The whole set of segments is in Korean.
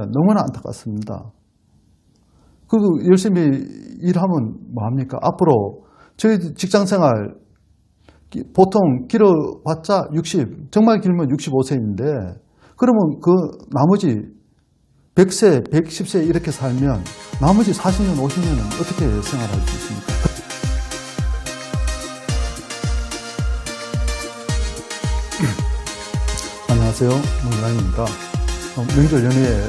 너무나 안타깝습니다. 그 열심히 일하면 뭐합니까? 앞으로 저희 직장 생활 기- 보통 길어봤자 60, 정말 길면 65세인데 그러면 그 나머지 100세, 110세 이렇게 살면 나머지 40년, 50년은 어떻게 생활할 수 있습니까? 안녕하세요. 문라인입니다. 어, 명절 연휴에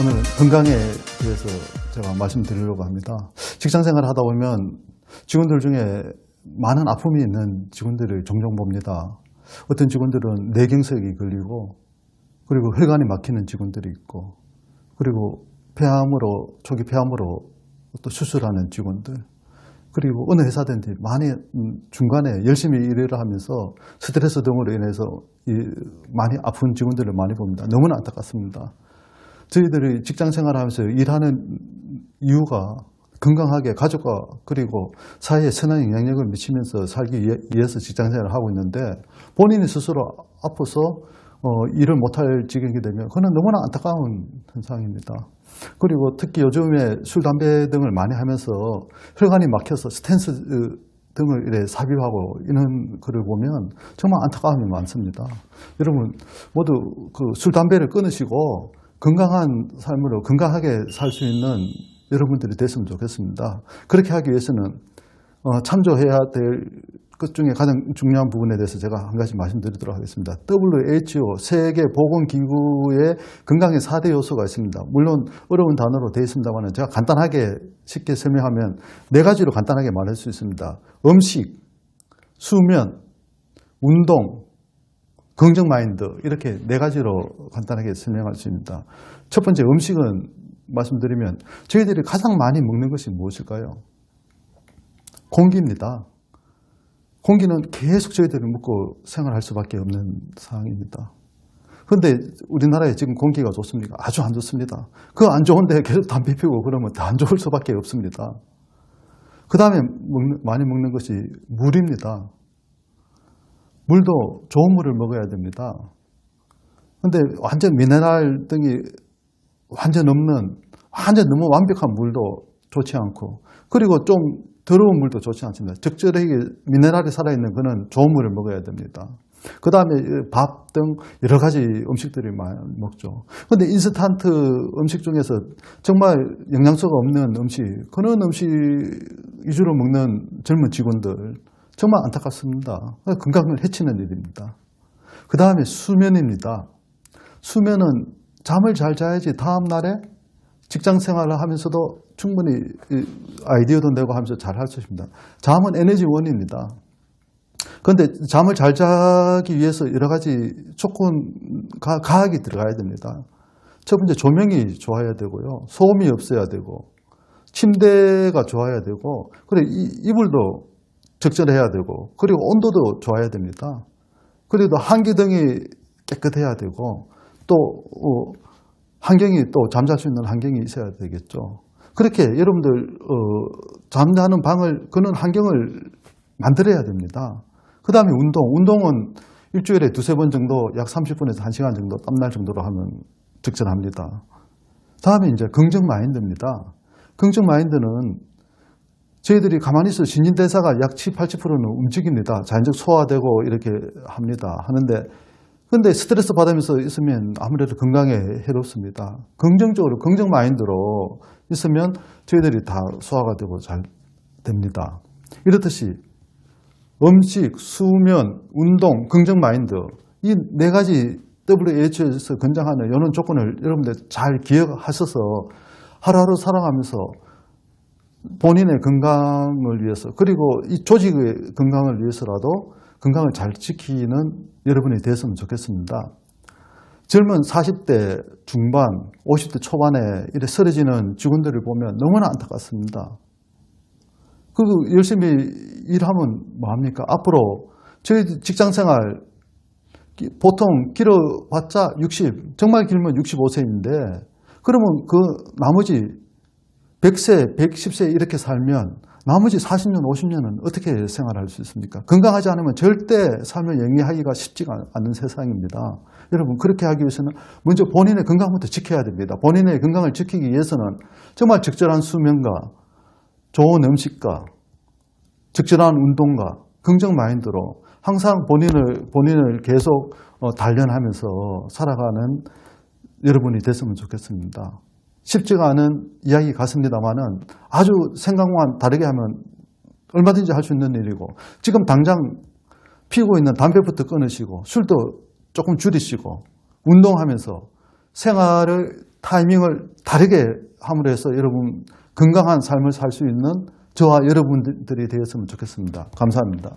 오늘 건강에 대해서 제가 말씀드리려고 합니다. 직장 생활을 하다 보면 직원들 중에 많은 아픔이 있는 직원들을 종종 봅니다. 어떤 직원들은 뇌경색이 걸리고 그리고 혈관이 막히는 직원들이 있고 그리고 폐암으로 초기 폐암으로 또 수술하는 직원들 그리고 어느 회사든지 많이 음, 중간에 열심히 일을 하면서 스트레스 등으로 인해서 이 많이 아픈 직원들을 많이 봅니다. 너무나 안타깝습니다. 저희들이 직장 생활하면서 일하는 이유가 건강하게 가족과 그리고 사회에 선한 영향력을 미치면서 살기 위해- 위해서 직장 생활을 하고 있는데 본인이 스스로 아파서 어, 일을 못할 지경이 되면 그건 너무나 안타까운 현상입니다. 그리고 특히 요즘에 술, 담배 등을 많이 하면서 혈관이 막혀서 스탠스 으, 등을 이래 삽입하고 이런 글을 보면 정말 안타까움이 많습니다. 여러분 모두 그 술, 담배를 끊으시고 건강한 삶으로 건강하게 살 수 있는 여러분들이 됐으면 좋겠습니다. 그렇게 하기 위해서는 어, 참조해야 될 것 중에 가장 중요한 부분에 대해서 제가 한 가지 말씀드리도록 하겠습니다. WHO 세계보건기구의 건강의 4대 요소가 있습니다. 물론 어려운 단어로 되어 있습니다만 제가 간단하게 쉽게 설명하면 네 가지로 간단하게 말할 수 있습니다. 음식, 수면, 운동, 긍정 마인드 이렇게 네 가지로 간단하게 설명할 수 있습니다. 첫 번째 음식은 말씀드리면 저희들이 가장 많이 먹는 것이 무엇일까요? 공기입니다. 공기는 계속 저희들이 먹고 생활할 수밖에 없는 상황입니다. 그런데 우리나라에 지금 공기가 좋습니까? 아주 안 좋습니다. 그 안 좋은데 계속 담배 피우고 그러면 더 안 좋을 수밖에 없습니다. 그 다음에 많이 먹는 것이 물입니다. 물도 좋은 물을 먹어야 됩니다. 근데 완전 미네랄 등이 완전 없는, 완전 너무 완벽한 물도 좋지 않고, 그리고 좀 더러운 물도 좋지 않습니다. 적절하게 미네랄이 살아있는 그는 좋은 물을 먹어야 됩니다. 그 다음에 밥 등 여러 가지 음식들이 많이 먹죠. 근데 인스턴트 음식 중에서 정말 영양소가 없는 음식, 그런 음식 위주로 먹는 젊은 직원들, 정말 안타깝습니다. 건강을 해치는 일입니다. 그 다음에 수면입니다. 수면은 잠을 잘 자야지 다음 날에 직장 생활을 하면서도 충분히 아이디어도 내고 하면서 잘 할 수 있습니다. 잠은 에너지원입니다. 그런데 잠을 잘 자기 위해서 여러 가지 조건, 가, 가학이 들어가야 됩니다. 첫 번째 조명이 좋아야 되고요. 소음이 없어야 되고, 침대가 좋아야 되고, 그리고 이불도 적절해야 되고, 그리고 온도도 좋아야 됩니다. 그리고 환기등이 깨끗해야 되고, 또 어, 환경이 또 잠잘 수 있는 환경이 있어야 되겠죠. 그렇게 여러분들 어, 잠자는 방을 그런 환경을 만들어야 됩니다. 그 다음에 운동. 운동은 일주일에 두세 번 정도 약 30분에서 1시간 정도 땀날 정도로 하면 적절합니다. 다음에 이제 긍정 마인드입니다. 긍정 마인드는 저희들이 가만히 있어 신진대사가 약 7, 80%는 움직입니다. 자연적 소화되고 이렇게 합니다. 하는데 근데 스트레스 받으면서 있으면 아무래도 건강에 해롭습니다. 긍정적으로, 긍정 마인드로 있으면 저희들이 다 소화가 되고 잘 됩니다. 이렇듯이 음식, 수면, 운동, 긍정 마인드 이 네 가지 WHO에서 권장하는 이런 조건을 여러분들 잘 기억하셔서 하루하루 살아가면서 본인의 건강을 위해서 그리고 이 조직의 건강을 위해서라도 건강을 잘 지키는 여러분이 됐으면 좋겠습니다. 젊은 40대 중반, 50대 초반에 이렇게 쓰러지는 직원들을 보면 너무나 안타깝습니다. 그 열심히 일하면 뭐합니까? 앞으로 저희 직장 생활 보통 길어봤자 60, 정말 길면 65세인데 그러면 그 나머지 100세, 110세 이렇게 살면 나머지 40년, 50년은 어떻게 생활할 수 있습니까? 건강하지 않으면 절대 삶을 영위하기가 쉽지가 않은 세상입니다. 여러분, 그렇게 하기 위해서는 먼저 본인의 건강부터 지켜야 됩니다. 본인의 건강을 지키기 위해서는 정말 적절한 수면과 좋은 음식과 적절한 운동과 긍정 마인드로 항상 본인을, 본인을 계속 어, 단련하면서 살아가는 여러분이 됐으면 좋겠습니다. 쉽지가 않은 이야기 같습니다만은 아주 생각만 다르게 하면 얼마든지 할 수 있는 일이고 지금 당장 피우고 있는 담배부터 끊으시고 술도 조금 줄이시고 운동하면서 생활을 타이밍을 다르게 함으로 해서 여러분 건강한 삶을 살 수 있는 저와 여러분들이 되었으면 좋겠습니다. 감사합니다.